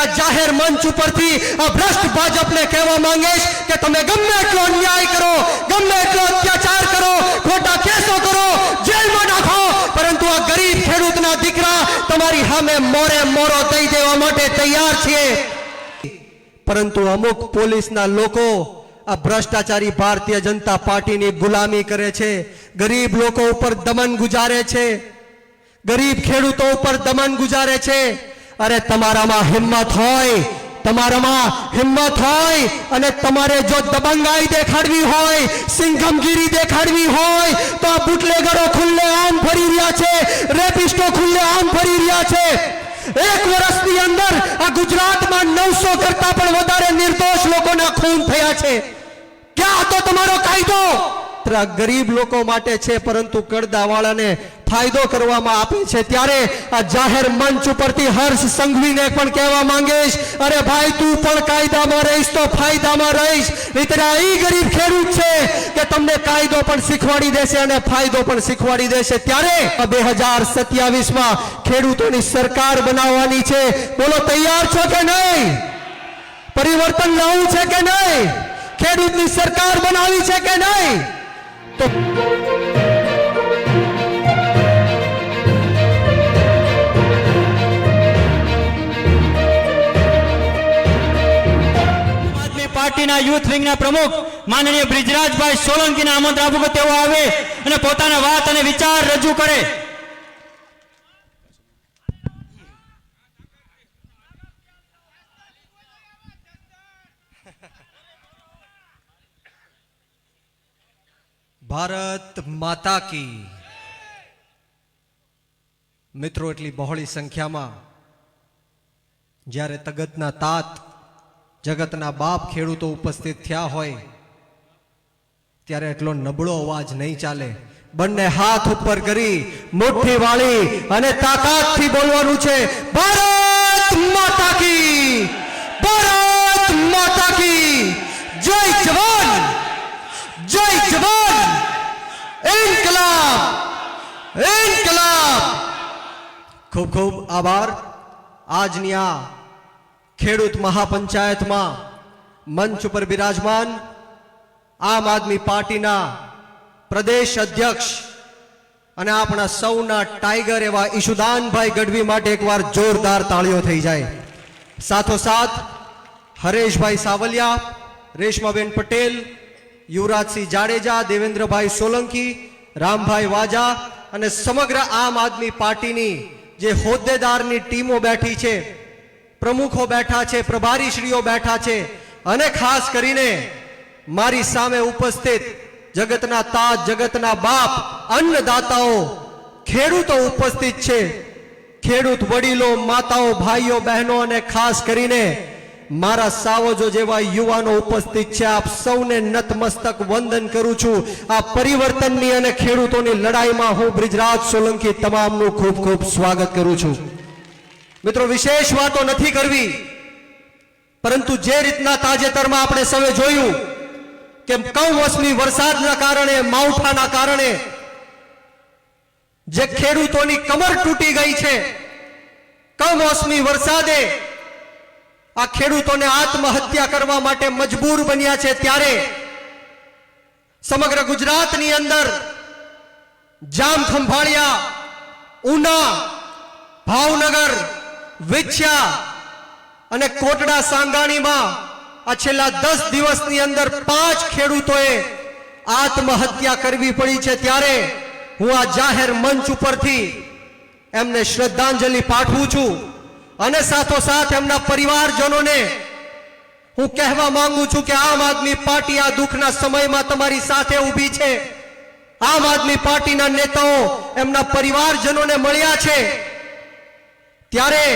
આ જાહેર મંચ ઉપરથી આ ભ્રષ્ટ ભાજપને કહેવા માંગીશ કે તમે ગમે એટલો અન્યાય કરો, ગમે એટલો અત્યાચાર કરો, ખોટા કેસો કરો, જેલમાં નાખો. પરંતુ આ ગરીબ ખેડૂતના દીકરા તમારી સામે મોરે મોરો દઈ દેવા માટે તૈયાર છીએ. પરંતુ અમુક પોલીસના લોકો આ ભ્રષ્ટાચારી ભારતીય જનતા પાર્ટીની ગુલામી કરે છે. ગરીબ લોકો ઉપર દમન ગુજારે છે. ગરીબ ખેડૂતો ઉપર દમન ગુજારે છે. અરે તમારામાં હિંમત હોય, તમારામાં હિંમત હોય અને તમારે જો દબંગાઈ દેખાડવી હોય, સિંઘમગીરી દેખાડવી હોય, તો આ બુટલેગરો ખુલ્લે આમ ફરી રહ્યા છે, રેપિસ્ટો ખુલ્લે આમ ફરી રહ્યા છે. એક વર્ષની અંદર આ ગુજરાતમાં નવસો કરતા પણ વધારે નિર્દોષ લોકોના ખૂન થયા છે. ક્યાં હતો તમારો કાયદો? આ ગરીબ લોકો માટે છે, પરંતુ કરદાવાળાને ફાયદો કરવામાં આપે છે. ત્યારે આ જાહેર મંચ ઉપરથી હર્ષ સંઘવીને પણ કહેવા માંગીશ, અરે ભાઈ, તું પણ કાયદામાં રહીશ, તો ફાયદામાં રહીશ. નહીંતર આ ગરીબ ખેડૂત છે કે તમને કાયદો પણ શીખવાડી દેશે અને ફાયદો પણ શીખવાડી દેશે. ત્યારે બે હજાર સત્યાવીસમાં ખેડૂતોની સરકાર બનાવવાની છે. બોલો, તૈયાર છો કે નહીં? પરિવર્તન લાવવું છે કે નહીં? ખેડૂતની સરકાર બનાવી છે કે નહીં? તો પાર્ટીના યુથ વિંગના પ્રમુખ માનનીય બ્રિજરાજભાઈ સોલંકીને આમંત્રણ આપું કે તેઓ આવે અને પોતાના વાત અને વિચાર રજૂ કરે. ભારત માતા કી. મિત્રો, એટલી બહોળી સંખ્યામાં જ્યારે તગતના તાત જગતના બાપ ખેડૂતો ઉપસ્થિત થયા હોય, ત્યારે એટલો નબળો અવાજ નહીં ચાલે. બંને હાથ ઉપર કરી મુઠ્ઠી વાળી અને તાકાતથી બોલવાનું છે, ભારત માતા કી! ભારત માતા કી! જય જવાન! જય જવાન! ઇન્કલાબ! ઇન્કલાબ! ખૂબ ખૂબ આભાર. આજની આ ખેડૂત મહાપંચાયતમાં મંચ ઉપર બિરાજમાન આમ આદમી પાર્ટીના પ્રદેશ અધ્યક્ષ અને આપણા સૌના ટાઈગર એવા ઈશુદાનભાઈ ગઢવી માટે એકવાર જોરદાર તાળીઓ થઈ જાય. સાથોસાથ હરેશભાઈ સાવલિયા, રેશમાબેન પટેલ યુવરાજસિંહ જાડેજા, દેવેન્દ્રભાઈ સોલંકી, રામભાઈ વાજા અને સમગ્ર આમ આદમી પાર્ટીની જે હોદ્દેદારની ટીમો બેઠી છે, પ્રમુખો બેઠા છે, પ્રભારીશ્રીઓ બેઠા છે અને ખાસ કરીને મારી સામે ઉપસ્થિત જગતના તાજ, જગતના બાપ, અન્નદાતાઓ, ખેડૂતો ઉપસ્થિત છે. ખેડૂત વડીલો, માતાઓ, ભાઈઓ, બહેનો અને ખાસ કરીને મારા સાવજો જેવા યુવાનો ઉપસ્થિત છે, આપ સૌને નતમસ્તક વંદન કરું છું. આ પરિવર્તનની અને ખેડૂતોની લડાઈમાં હું બ્રિજરાજ સોલંકી તમામનું ખૂબ ખૂબ સ્વાગત કરું છું. મિત્રો, વિશેષ વાતો નથી કરવી, પરંતુ જે રીતના તાજેતરમાં આપણે સૌએ જોયું કે કમોસમી વરસાદના કારણે, માવઠાના કારણે જે ખેડૂતોની કમર તૂટી ગઈ છે, કમોસમી વરસાદે આ ખેડૂતોને આત્મહત્યા કરવા માટે મજબૂર બન્યા છે ત્યારે સમગ્ર ગુજરાતની અંદર જામ ખંભાળિયા ઉના, ભાવનગર, વિછ્યા અને કોટડા સાંગાણીમાં આ છેલ્લા દસ દિવસની અંદર પાંચ ખેડૂતોએ આત્મહત્યા કરવી પડી છે ત્યારે હું આ જાહેર મંચ ઉપરથી એમને શ્રદ્ધાંજલિ પાઠવું છું. અને સાથોસાથ એમના પરિવારજનોને હું કહેવા માંગુ છું કે આમ આદમી પાર્ટી આ દુઃખના સમયમાં તમારી સાથે ઊભી છે. આમ આદમી પાર્ટીના નેતાઓ એમના પરિવારજનોને મળ્યા છે. ત્યારે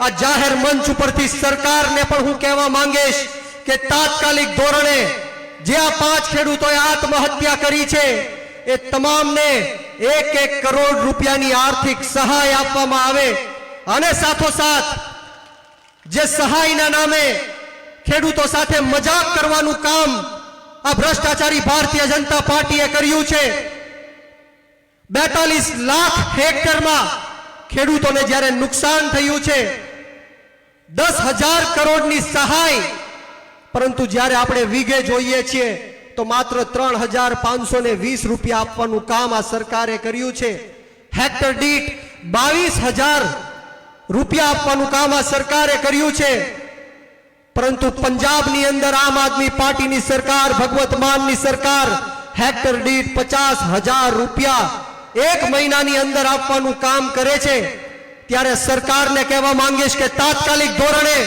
આ જાહેર મંચ ઉપરથી સરકારને પણ હું કહેવા માંગીશ કે તાત્કાલિક ધોરણે જે આ પાંચ ખેડૂતોએ આત્મહત્યા કરી છે, એ તમામને એક એક કરોડ રૂપિયાની આર્થિક સહાય આપવામાં આવે. અને સાથોસાથ, જે સહાયના નામે ખેડૂતો સાથે મજાક કરવાનું કામ આ ભ્રષ્ટાચારી ભારતીય જનતા પાર્ટીએ કર્યું છે. બેતાલીસ લાખ હેક્ટરમાં ખેડૂતોને જ્યારે નુકસાન થયું છે, દસ હજાર કરોડની સહાય, પરંતુ જ્યારે આપણે વીઘે જોઈએ છીએ, તો માત્ર ત્રણ હજાર પાંચસો ને વીસ રૂપિયા આપવાનું કામ આ સરકારે કર્યું છે. હેક્ટર દીઠ બાવીસ હજાર રૂપિયા આપવાનું કામ આ સરકારે કર્યું છે. પરંતુ પંજાબની અંદર આમ આદમી પાર્ટીની સરકાર, ભગવત માનની સરકાર, હેક્ટર દીઠ પચાસ હજાર રૂપિયા એક મહિનાની અંદર આપવાનું કામ કરે છે. ત્યારે સરકારને કહેવા માંગીશ કે તાત્કાલિક ધોરણે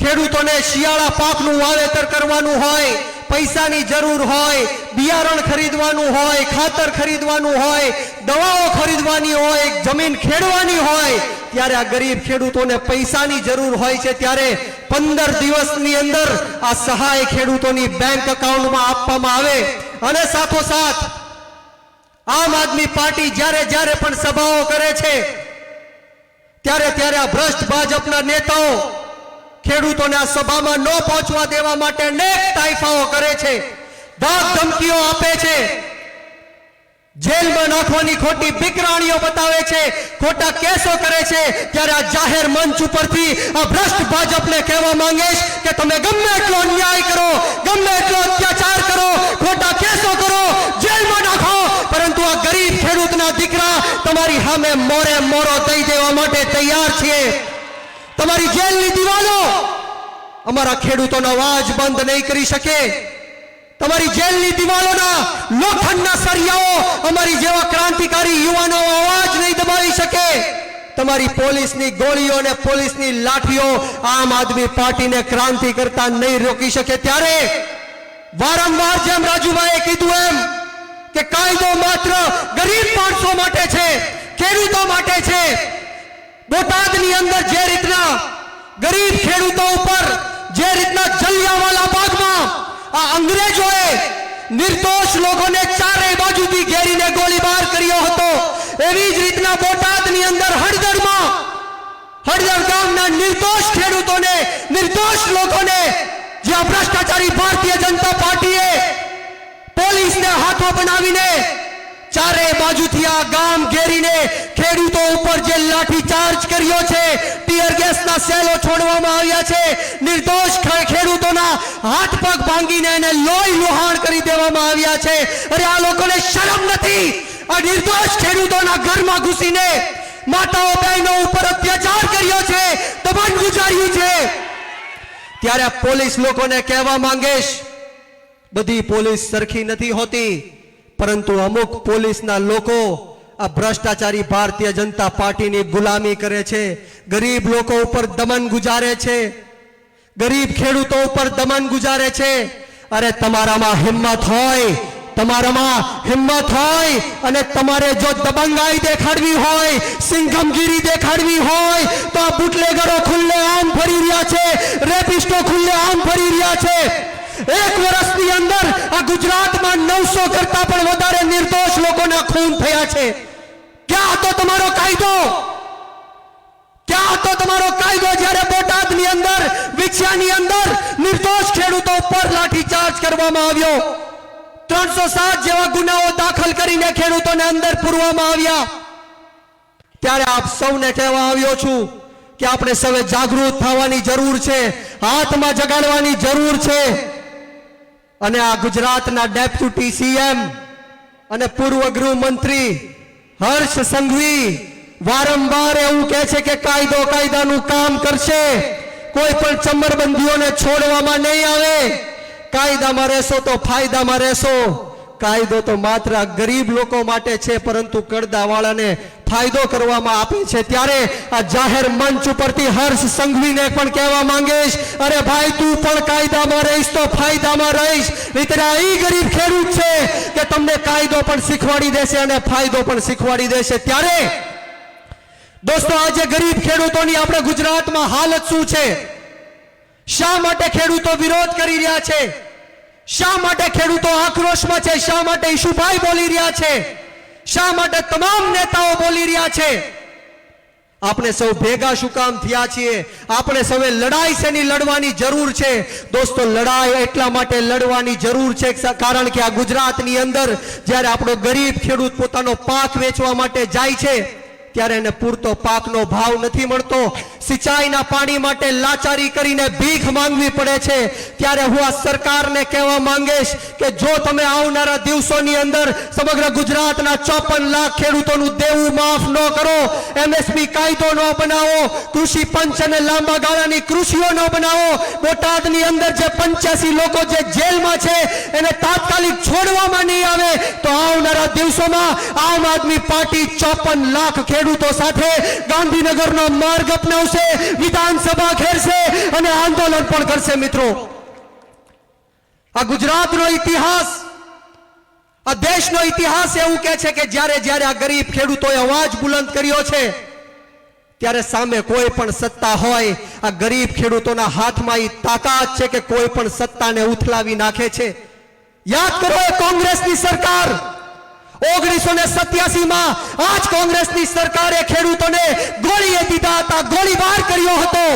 ખેડૂતોને શિયાળા પાકનું વાવેતર કરવાનું હોય, પૈસાની જરૂર હોય, બિયારણ ખરીદવાનું હોય, ખાતર ખરીદવાનું હોય, દવાઓ ખરીદવાની હોય, જમીન ખેડવાની હોય ત્યારે આ ગરીબ ખેડૂતોને પૈસાની જરૂર હોય છે ત્યારે પંદર દિવસની અંદર આ સહાય ખેડૂતોની બેંક એકાઉન્ટમાં આપવામાં આવે. અને સાથોસાથ, આમ આદમી પાર્ટી જ્યારે જ્યારે પણ સભાઓ કરે છે, ત્યારે ત્યારે આ ભ્રષ્ટ ભાજપના નેતાઓ ખેડૂતોને આ સભામાં ન પહોંચવા દેવા માટે અનેક તાઇફાઓ કરે છે ધાક ધમકીઓ આપે છે. જેલમાં નાખવાની ખોટી બિકરાણીઓ બતાવે છે, ખોટા કેસો કરે છે, ત્યારે આ જાહેર મંચ ઉપરથી આ ભ્રષ્ટ ભાજપને કહેવા માંગીશ કે તમે ગમે એટલો અન્યાય કરો, ગમે એટલો અત્યાચાર કરો, ખોટા કેસો કરો, જેલમાં નાખો. પરંતુ આ ગરીબ ખેડૂતના દીકરા તમારી સામે મોરે મોરો દઈ દેવા માટે તૈયાર છીએ. તમારી જેલની દિવાલો અમારા ખેડૂતોનો અવાજ બંધ નહીં કરી શકે. તમારી જેલની દિવાલોના લોખંડના સરિયાઓ અમારી જેવા ક્રાંતિકારી યુવાનો અવાજ નહીં દબાવી શકે. તમારી પોલીસની ગોળીઓ અને પોલીસની લાઠીઓ આમ આદમી પાર્ટીને ક્રાંતિ કરતા નહીં રોકી શકે. ત્યારે વારંવાર જેમ રાજુભાઈએ કીધું એમ કે કાયદો માત્ર ગરીબ માણસો માટે છે, ખેડૂતો માટે છે. બોટાદની અંદર જે રીતના ગરીબ ખેડૂતો ઉપર જે રીતના જલિયાવાલા બાગમાં આ અંગ્રેજોએ નિર્દોષ લોકોને ચારેય બાજુથી ઘેરીને ગોળીબાર કર્યો હતો. એવી જ રીતના બોટાદની અંદર હળદરમાં, હળદર ગામના નિર્દોષ ખેડૂતોને, નિર્દોષ લોકોને જ્યાં ભ્રષ્ટાચારી ભારતીય જનતા પાર્ટીએ પોલીસને હાથો બનાવીને ચારે બાજુથી આ ગામ ઘેરીને ખેડૂતો ઉપર જે લાઠી ચાર્જ કર્યો છે, ટીયર ગેસના સેલો છોડવામાં આવ્યા છે, નિર્દોષ ખેડૂતોના હાથ પગ ભાંગીને એને લોહી લુહાણ કરી દેવામાં આવ્યા છે. અરે આ લોકોને શરમ નથી. આ નિર્દોષ ખેડૂતોના ઘરમાં ઘૂસીને માતાઓ બહેનો ઉપર અત્યાચાર કર્યો છે, દબાણ ગુજાર્યું છે. ત્યારે પોલીસ લોકોને કહેવા માંગીશ, બધી પોલીસ સરખી નથી હોતી. પરંતુ અમુક પોલીસના લોકો આ ભ્રષ્ટાચારી ભારતીય જનતા પાર્ટીની ગુલામી કરે છે. ગરીબ લોકો ઉપર દમન ગુજારે છે. ગરીબ ખેડૂતો ઉપર દમન ગુજારે છે. અરે તમારામાં હિંમત હોય, તમારામાં હિંમત હોય અને તમારે જો દબંગાઈ દેખાડવી હોય, સિંઘમગીરી દેખાડવી હોય, તો આ બુટલેગરો ખુલ્લે આમ ફરી રહ્યા છે, રેપિસ્ટો ખુલ્લે આમ ફરી રહ્યા છે. એક વર્ષની અંદર આ ગુજરાતમાં નવસો કરતા પણ વધારે નિર્દોષ લોકોના ખૂન થયા છે. ક્યાં હતો તમારો કાયદો? ક્યાં હતો તમારો કાયદો જ્યારે બોટાદની અંદર, વિછિયાની અંદર નિર્દોષ ખેડૂતો ઉપર લાઠીચાર્જ કરવામાં આવ્યો? ત્રણસો સાત જેવા ગુનાઓ દાખલ કરીને ખેડૂતોને અંદર પૂરવામાં આવ્યા. ત્યારે આપ સૌને કહેવા આવ્યો છું કે આપણે સૌએ જાગૃત થવાની જરૂર છે, હાથમાં જગાડવાની જરૂર છે. અને આ ગુજરાતના ડેપ્યુટી સીએમ અને પૂર્વ ગૃહમંત્રી હર્ષ સંઘવી વારંવાર એવું કહે છે કે કાયદો કાયદાનું કામ કરશે. કોઈ પણ ચમરબંધીઓને છોડવામાં નહીં આવે. કાયદામાં રહેશો તો ફાયદામાં રહેશો. કાયદો તો માત્ર ગરીબ લોકો માટે છે, પરંતુ કરદાવાળાને ફાયદો કરવામાં આપે છે. ત્યારે આ જાહેર મંચ ઉપરથી હર્ષ સંઘવીને પણ કહેવા માંગીશ, અરે ભાઈ, તું પણ કાયદામાં રહીશ, તો ફાયદામાં રહીશ. મિત્ર, આ એ ગરીબ ખેડૂત છે કે તમને કાયદો પણ શીખવાડી દેશે અને ફાયદો પણ શીખવાડી દેશે. ત્યારે દોસ્તો, આજે ગરીબ ખેડૂતોની આપણે ગુજરાતમાં હાલત શું છે? શા માટે ખેડૂતો વિરોધ કરી રહ્યા છે? શા માટે ખેડૂતો આક્રોશમાં છે? શા માટે ઈશુભાઈ બોલી રહ્યા છે? શા માટે તમામ નેતાઓ બોલી રહ્યા છે? આપણે સૌ ભેગા શું કામ થયા છીએ? આપણે સૌએ લડાઈ શેની લડવાની જરૂર છે? દોસ્તો, લડાઈ એટલા માટે લડવાની જરૂર છે કારણ કે આ ગુજરાતની અંદર જ્યારે આપણો ગરીબ ખેડૂત પોતાનો પાક વેચવા માટે જાય છે, ત્યારે એને પૂરતો પાકનો ભાવ નથી મળતો. સિંચાઈના પાણી માટે લાચારી કરીને ભીખ માંગવી પડે છે. ત્યારે હું આ સરકારને કહેવા માંગીશ કે જો તમે આવનારા દિવસોની અંદર સમગ્ર ગુજરાતના ચોપન લાખ ખેડૂતોનું દેવું માફ ન કરો એમએસપી કાયદો ન બનાવો, કૃષિ પંચ અને લાંબા ગાળાની કૃષિઓ ન બનાવો, બોટાદની અંદર જે પંચ્યાસી લોકો જે જેલમાં છે, એને તાત્કાલિક છોડવામાં નહીં આવે, તો આવનારા દિવસોમાં આમ આદમી પાર્ટી ચોપન લાખ ખેડૂતો સાથે ગાંધીનગરનો માર્ગ અપનાવશે. વિધાનસભા ઘેરશે અને આંદોલન પણ કરશે મિત્રો. આ ગુજરાતનો ઇતિહાસ, આ દેશનો ઇતિહાસ એવું કહે છે કે જ્યારે જ્યારે આ ગરીબ ખેડૂતોએ અવાજ બુલંદ કર્યો છે, ત્યારે સામે કોઈ પણ સત્તા હોય, આ ગરીબ ખેડૂતોના હાથમાં એ તાકાત છે કે કોઈ પણ સત્તાને ઉથલાવી નાખે છે. યાદ કરો કોંગ્રેસની સરકાર. ઓગણીસો ને સત્યાસી આજ કોંગ્રેસની સરકારે ખેડૂતોને ગોળીએ દીધા હતા, ગોળીબાર કર્યો હતો.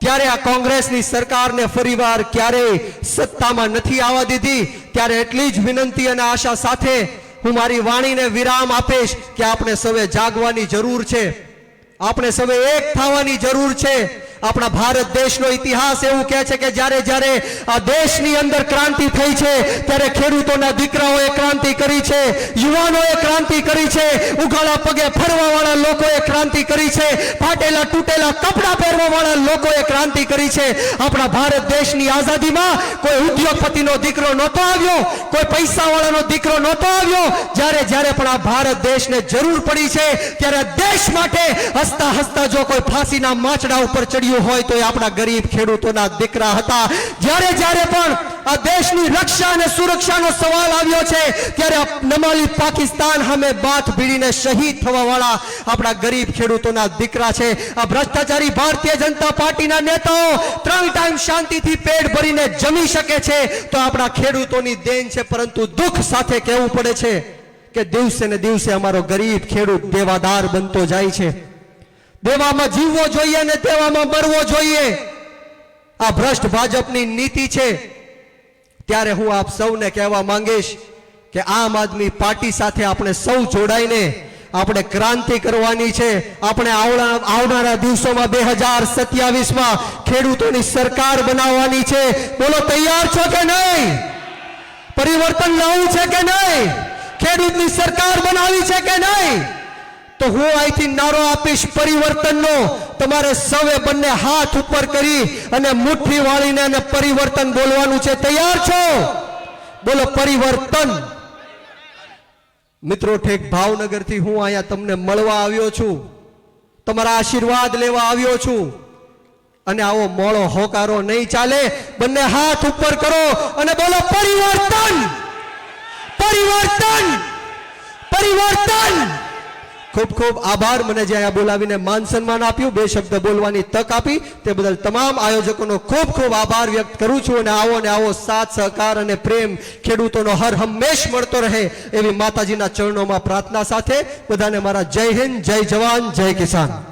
ત્યારે આ કોંગ્રેસની સરકારને ફરીવાર ક્યારેય સત્તામાં નથી આવવા દીધી, ત્યારે એટલી જ વિનંતી અને આશા સાથે હું મારી વાણીને વિરામ આપીશ કે આપણે સૌએ જાગવાની જરૂર છે. આપણે સૌએ એક થવાની જરૂર છે. આપણા ભારત દેશનો ઇતિહાસ એવું કહે છે કે જ્યારે જ્યારે આ દેશની અંદર ક્રાંતિ થઈ છે, ત્યારે ખેડૂતોના દીકરાઓએ ક્રાંતિ કરી છે, યુવાનોએ ક્રાંતિ કરી છે, ઉઘાડા પગે ફરવાવાળા લોકોએ ક્રાંતિ કરી છે, ફાટેલા તૂટેલા કપડાં પહેરવાવાળા લોકોએ ક્રાંતિ કરી છે. આપણા ભારત દેશની આઝાદીમાં કોઈ ઉદ્યોગપતિનો દીકરો નહોતો આવ્યો, કોઈ પૈસાવાળાનો દીકરો નહોતો આવ્યો. જ્યારે જ્યારે પણ આ ભારત દેશને જરૂર પડી છે, ત્યારે દેશ માટે હસતા હસતા જો કોઈ ફાંસીના માચડા ઉપર ચડ્યું હોય તો એ આપણા ગરીબ ખેડૂતોના દીકરા હતા. જ્યારે જ્યારે પણ આ દેશની રક્ષા અને સુરક્ષાનો સવાલ આવ્યો છે, ત્યારે નમાલી પાકિસ્તાન સામે બાથ ભીડીને શહીદ થવા વાળા આપણા ગરીબ ખેડૂતોના દીકરા છે. આ ભ્રષ્ટાચારી ભારતીય જનતા પાર્ટીના નેતાઓ ત્રણ ટાઈમ શાંતિથી પેટ ભરીને જમી શકે છે તો આપણા ખેડૂતોની દેન છે, પરંતુ દુઃખ સાથે કહેવું પડે છે કે દિવસે ને દિવસે અમારો ગરીબ ખેડૂત દેવાદાર બનતો જાય છે. દેવામાં જીવવો જોઈએ અને તેવામાં મરવો જોઈએ. આ ભ્રષ્ટ ભાજપની નીતિ છે. ત્યારે હું આપ સૌને કહેવા માંગીશ કે આમ આદમી પાર્ટી સાથે આપણે સૌ જોડાઈને આપણે ક્રાંતિ કરવાની છે. આપણે આવનારા દિવસોમાં બે હજાર સત્યાવીસમાં ખેડૂતોની સરકાર બનાવવાની છે. બોલો, તૈયાર છો કે નહીં? પરિવર્તન લાવવું છે કે નહીં? ખેડૂતની સરકાર બનાવી છે કે નહીં? તો હું અહીંથી નારો આપીશ પરિવર્તનનો. તમારે સૌએ બંને હાથ ઉપર કરી અને મુઠ્ઠી વાળીને અને પરિવર્તન બોલવાનું છે. તૈયાર છો? બોલો પરિવર્તન. મિત્રો, ઠેક ભાવનગરથી હું અહીંયા તમને મળવા આવ્યો છું. તમારા આશીર્વાદ લેવા આવ્યો છું. અને આવો મોળો હોકારો નહીં ચાલે. બંને હાથ ઉપર કરો અને બોલો પરિવર્તન. પરિવર્તન. પરિવર્તન. ખૂબ ખૂબ આભાર. મને જે અહીંયા બોલાવીને માન સન્માન આપ્યું, બે શબ્દ બોલવાની તક આપી. તે બદલ તમામ આયોજકોનો ખૂબ ખૂબ આભાર વ્યક્ત કરું છું અને આવો ને આવો સાથ, સહકાર અને પ્રેમ ખેડૂતોનો હર હંમેશ મળતો રહે એવી માતાજીના ચરણોમાં પ્રાર્થના સાથે બધાને મારા જય હિન્દ, જય જવાન, જય કિસાન.